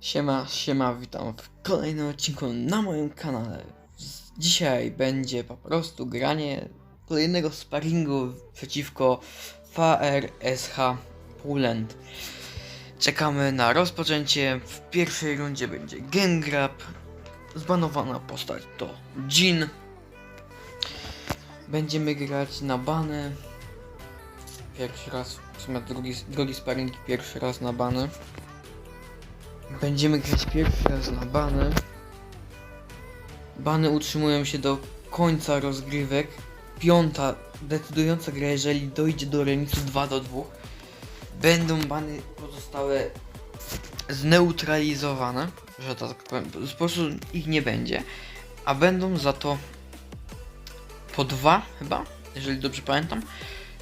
Siema, siema, witam w kolejnym odcinku na moim kanale. Dzisiaj będzie po prostu granie kolejnego sparingu przeciwko VRSH Poland. Czekamy na rozpoczęcie. W pierwszej rundzie będzie Gengrab. Zbanowana postać to Jin. Będziemy grać na bany. Pierwszy raz, w sumie drugi, drugi sparing, i pierwszy raz na bany. Będziemy grać pierwszy raz na bany. Bany utrzymują się do końca rozgrywek. Piąta decydująca gra, jeżeli dojdzie do remisu 2 do 2. Będą bany pozostałe zneutralizowane, że tak powiem. Po prostu ich nie będzie. A będą za to po dwa chyba, jeżeli dobrze pamiętam.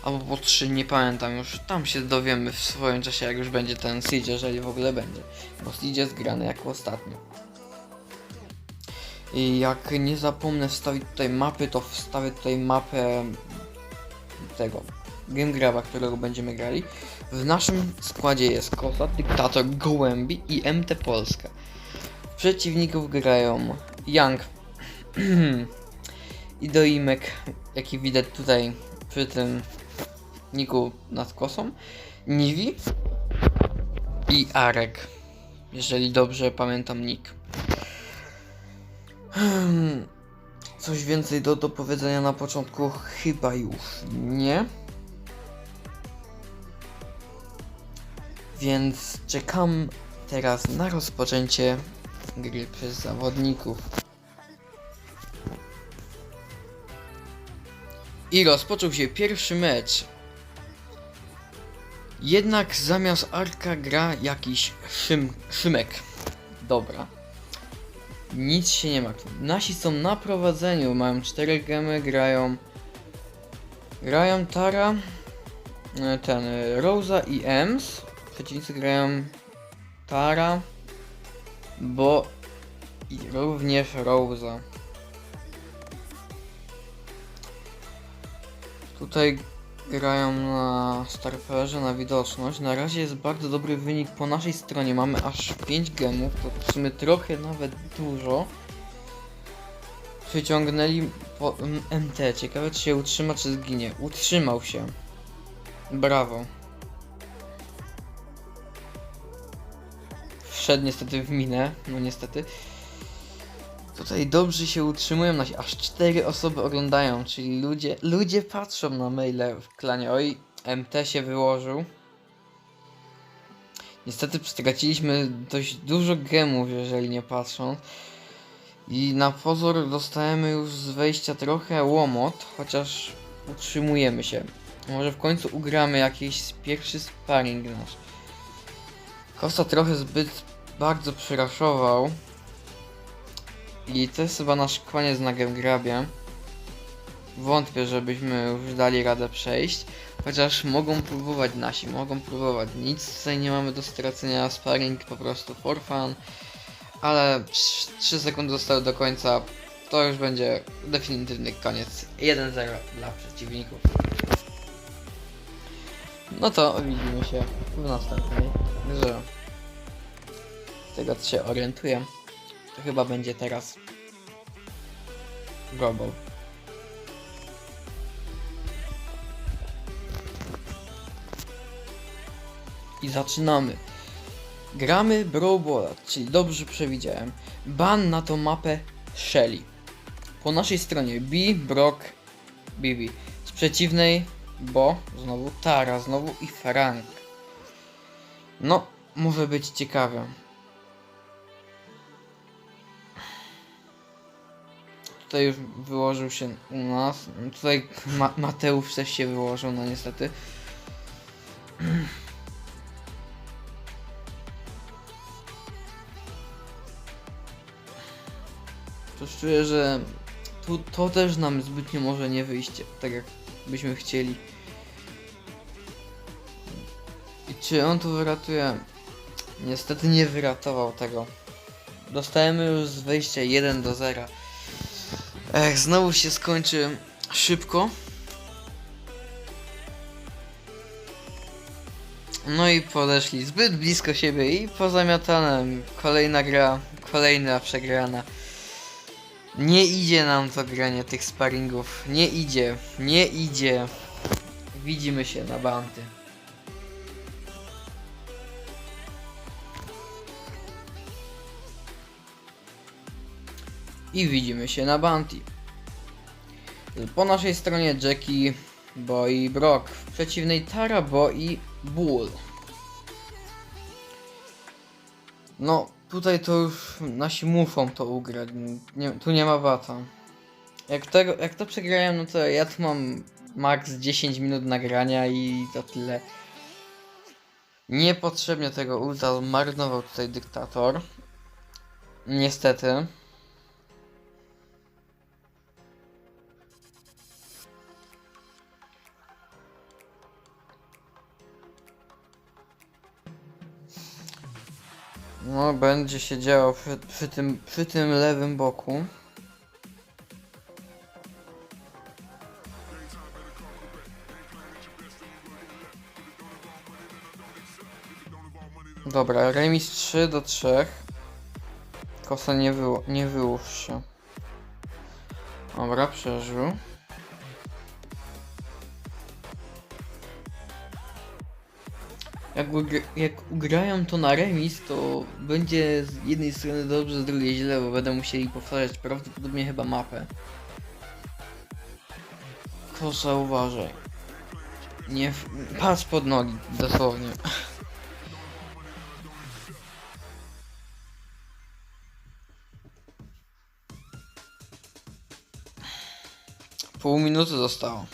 Albo po trzy, nie pamiętam już. Tam się dowiemy w swoim czasie, jak już będzie ten Siege, jeżeli w ogóle będzie. Bo Siege jest grany jako ostatni. I jak nie zapomnę wstawić tutaj mapy, to wstawię tutaj mapę tego Game Graba, którego będziemy grali. W naszym składzie jest Kosa, Dyktator, Gołębi i MT Polska. Przeciwników grają Young i Doimek, jaki widać tutaj przy tym niku nad kosą, Niwi i Arek, jeżeli dobrze pamiętam nick. Hmm, Coś więcej do, do powiedzenia na początku chyba już nie. Więc czekam teraz na rozpoczęcie gry przez zawodników. I rozpoczął się pierwszy mecz. Jednak zamiast Arka gra jakiś szym, Szymek. Dobra. Nic się nie ma. Nasi są na prowadzeniu, mają 4 gemy, grają... Grają Tara, e, ten, e, Rosa i Ems. Przeciwnicy grają Tara, bo i również Rosa. Tutaj grają na Starperze, na widoczność. Na razie jest bardzo dobry wynik po naszej stronie. Mamy aż 5 gemów, to w sumie trochę nawet dużo. Przyciągnęli po MT. Ciekawe czy się utrzyma, czy zginie. Utrzymał się. Brawo. Wszedł niestety w minę, no niestety. Tutaj dobrze się utrzymują nasi, aż cztery osoby oglądają, czyli ludzie, ludzie patrzą na maile w klanie. Oj, MT się wyłożył. Niestety straciliśmy dość dużo gemów, jeżeli nie patrzą. I na pozór dostajemy już z wejścia trochę łomot, chociaż utrzymujemy się. Może w końcu ugramy jakiś pierwszy sparring nasz. Kosta trochę zbyt bardzo przyraszował. I to jest chyba nasz koniec na Gemgrabie. Wątpię, żebyśmy już dali radę przejść. Chociaż mogą próbować nasi, mogą próbować. Nic tutaj nie mamy do stracenia, sparring po prostu for fun. Ale 3 sekundy zostały do końca. To już będzie definitywny koniec. 1-0 dla przeciwników. No to widzimy się w następnej grze. Z tego co się orientuję. To chyba będzie teraz Global. I zaczynamy. Gramy Brawlbola, czyli dobrze przewidziałem. Ban na tą mapę Shelly. Po naszej stronie B, Brock, BB. Z przeciwnej Bo, znowu Tara, znowu i Frank. No, może być ciekawe. Tutaj już wyłożył się u nas. Tutaj Ma Mateusz też się wyłożył, no niestety. Coś czuję, że tu, to też nam zbytnio może nie wyjść tak jak byśmy chcieli. I czy on tu wyratuje? Niestety nie wyratował tego. Dostajemy już z wejścia 1 do 0. Ech, znowu się skończy szybko. No i podeszli zbyt blisko siebie i pozamiatane. Kolejna gra, kolejna przegrana. Nie idzie nam to granie tych sparingów. Nie idzie, nie idzie. Widzimy się na banty. I widzimy się na Bounty. Po naszej stronie Jackie, Bo i Brock. W przeciwnej Tara, Bo i Bull. No, tutaj to już nasi muszą to ugrać. Nie, tu nie ma wata. Jak, tego, jak to przegrają, no to ja tu mam max 10 minut nagrania i to tyle. Niepotrzebnie tego ulta zmarnował tutaj dyktator. Niestety. No, będzie się działo przy, przy, tym, przy tym lewym boku. Dobra, remis 3 do 3. Kosa nie, wyło, nie wyłóż się. Dobra, przeżył. Jak, ugr jak ugrają to na remis, to będzie z jednej strony dobrze, z drugiej źle, bo będą musieli powtarzać prawdopodobnie chyba mapę. Kosa, uważaj. Nie patrz pod nogi, dosłownie. Pół minuty zostało.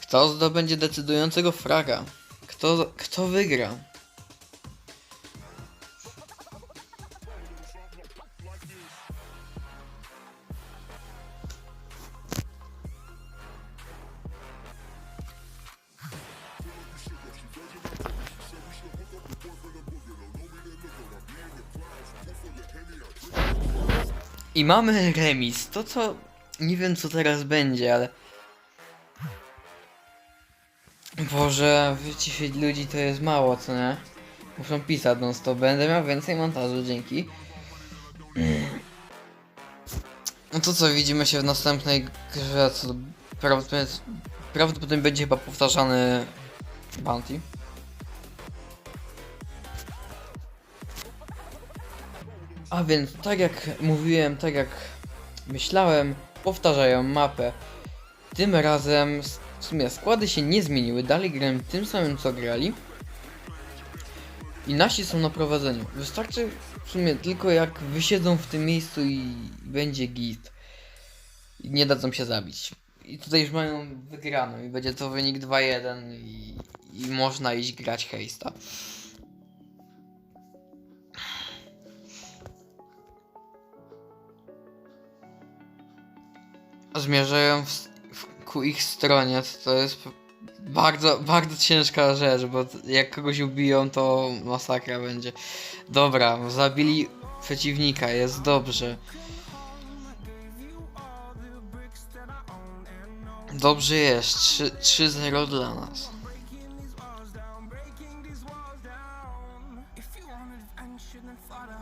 Kto zdobędzie decydującego fraga? Kto, kto wygra? I mamy remis. To co... Nie wiem co teraz będzie, ale... Boże, wyciszyć ludzi to jest mało, co nie? Muszą pisać non stop. Będę miał więcej montażu, dzięki. No to co, widzimy się w następnej grze, co prawdopodobnie, prawdopodobnie będzie chyba powtarzany Bounty. A więc, tak jak mówiłem, tak jak myślałem, powtarzają mapę. Tym razem s- w sumie składy się nie zmieniły, dalej grałem tym samym co grali. I nasi są na prowadzeniu. Wystarczy w sumie tylko jak wysiedzą w tym miejscu i będzie git. I nie dadzą się zabić. I tutaj już mają wygraną i będzie to wynik 2-1 i, i można iść grać hejsta. Zmierzają w, ku ich stronie, to jest p- bardzo, bardzo ciężka rzecz, bo jak kogoś ubiją, to masakra będzie. Dobra, zabili przeciwnika, jest dobrze. Dobrze jest, 3 3-0 dla nas.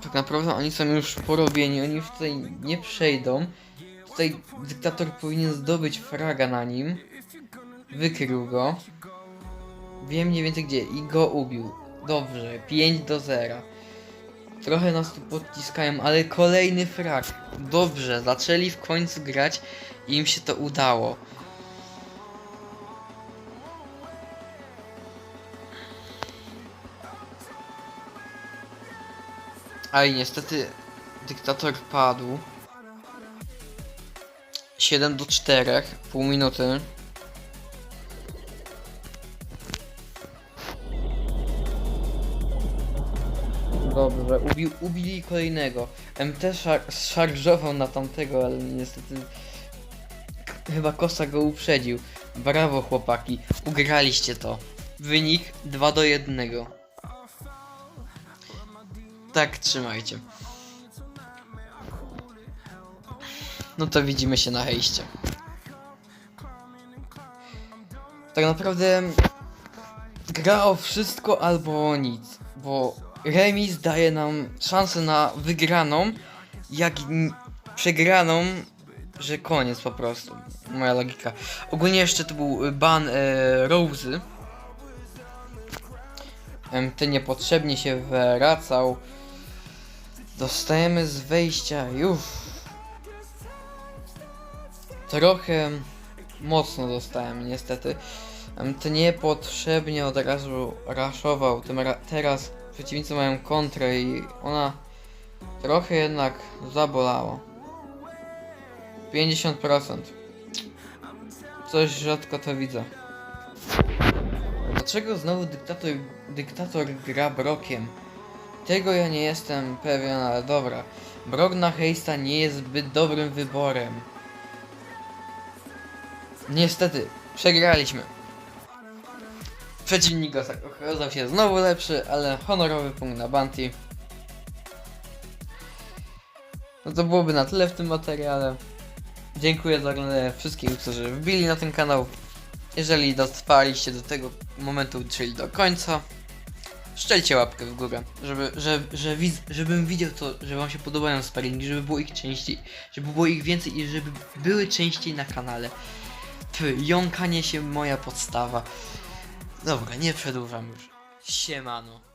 Tak naprawdę oni są już porobieni, oni już tutaj nie przejdą. Tutaj dyktator powinien zdobyć fraga na nim. Wykrył go. Wiem mniej więcej gdzie i go ubił. Dobrze, 5 do 0. Trochę nas tu podciskają, ale kolejny frag. Dobrze, zaczęli w końcu grać i im się to udało. A i niestety dyktator padł. 7 do 4, pół minuty. Dobrze, ubił, ubili kolejnego. MT szar szarżował na tamtego, ale niestety chyba Kosa go uprzedził. Brawo chłopaki, ugraliście to. Wynik 2 do 1. Tak, trzymajcie. No to widzimy się na hejście. Tak naprawdę gra o wszystko albo o nic, bo remis daje nam szansę na wygraną, jak przegraną, że koniec po prostu. Moja logika. Ogólnie jeszcze to był ban e, Rose'y. Em, Ty niepotrzebnie się wracał. Dostajemy z wejścia już. Trochę mocno dostałem niestety. Ty niepotrzebnie od razu raszował. Teraz przeciwnicy mają kontrę i ona trochę jednak zabolała. 50%. Coś rzadko to widzę. Dlaczego znowu dyktator, dyktator gra Brokiem? Tego ja nie jestem pewien, ale dobra. Brok na Heista nie jest zbyt dobrym wyborem. Niestety, przegraliśmy. Przeciwnik osa- okazał się znowu lepszy, ale honorowy punkt na Bounty. No to byłoby na tyle w tym materiale. Dziękuję za oglądanie wszystkich, którzy wbili na ten kanał. Jeżeli dotrwaliście do tego momentu, czyli do końca, szczelcie łapkę w górę, żeby, że, że widz, żebym widział to, że wam się podobają sparingi, żeby było ich częściej, żeby było ich więcej i żeby były częściej na kanale. Jąkanie się moja podstawa. Dobra, nie przedłużam już. Siemano.